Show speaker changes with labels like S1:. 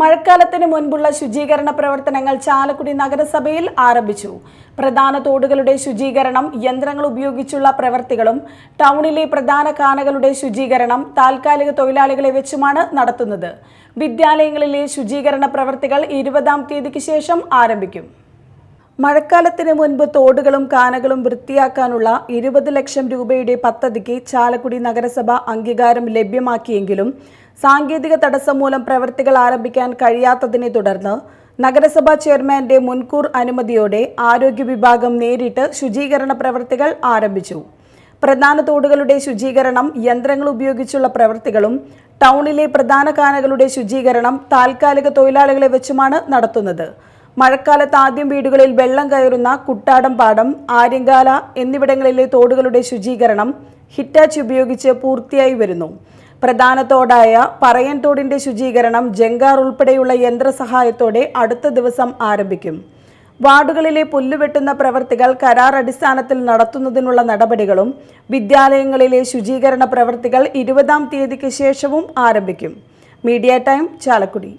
S1: മഴക്കാലത്തിന് മുൻപുള്ള ശുചീകരണ പ്രവർത്തനങ്ങൾ ചാലക്കുടി നഗരസഭയിൽ ആരംഭിച്ചു. പ്രധാന തോടുകളുടെ ശുചീകരണം യന്ത്രങ്ങൾ ഉപയോഗിച്ചുള്ള പ്രവർത്തികളും ടൗണിലെ പ്രധാന കാനകളുടെ ശുചീകരണം താൽക്കാലിക തൊഴിലാളികളെ വെച്ചുമാണ് നടത്തുന്നത്. വിദ്യാലയങ്ങളിലെ ശുചീകരണ പ്രവർത്തികൾ ഇരുപതാം തീയതിക്ക് ശേഷം ആരംഭിക്കും. മഴക്കാലത്തിന് മുൻപ് തോടുകളും കാനകളും വൃത്തിയാക്കാനുള്ള ഇരുപത് ലക്ഷം രൂപയുടെ പദ്ധതിക്ക് ചാലക്കുടി നഗരസഭ അംഗീകാരം ലഭ്യമാക്കിയെങ്കിലും സാങ്കേതിക തടസ്സം മൂലം പ്രവൃത്തികൾ ആരംഭിക്കാൻ കഴിയാത്തതിനെ തുടർന്ന് നഗരസഭാ ചെയർമാന്റെ മുൻകൂർ അനുമതിയോടെ ആരോഗ്യ വിഭാഗം നേരിട്ട് ശുചീകരണ പ്രവൃത്തികൾ ആരംഭിച്ചു. പ്രധാന തോടുകളുടെ ശുചീകരണം യന്ത്രങ്ങൾ ഉപയോഗിച്ചുള്ള പ്രവൃത്തികളും ടൗണിലെ പ്രധാന കാനകളുടെ ശുചീകരണം താൽക്കാലിക തൊഴിലാളികളെ വെച്ചുമാണ് നടത്തുന്നത്. മഴക്കാലത്ത് ആദ്യം വീടുകളിൽ വെള്ളം കയറുന്ന കുട്ടാടം പാടം ആര്യങ്കാല എന്നിവിടങ്ങളിലെ തോടുകളുടെ ശുചീകരണം ഹിറ്റാച്ച് ഉപയോഗിച്ച് പൂർത്തിയായി വരുന്നു. പ്രധാന തോടായ പറയൻ തോടിന്റെ ശുചീകരണം ജങ്കാർ ഉൾപ്പെടെയുള്ള യന്ത്രസഹായത്തോടെ അടുത്ത ദിവസം ആരംഭിക്കും. വാർഡുകളിലെ പുല്ലുവെട്ടുന്ന പ്രവർത്തികൾ കരാർ അടിസ്ഥാനത്തിൽ നടത്തുന്നതിനുള്ള നടപടികളും വിദ്യാലയങ്ങളിലെ ശുചീകരണ പ്രവർത്തികൾ ഇരുപതാം തീയതിക്ക് ശേഷവും ആരംഭിക്കും. Media time Chalakudy.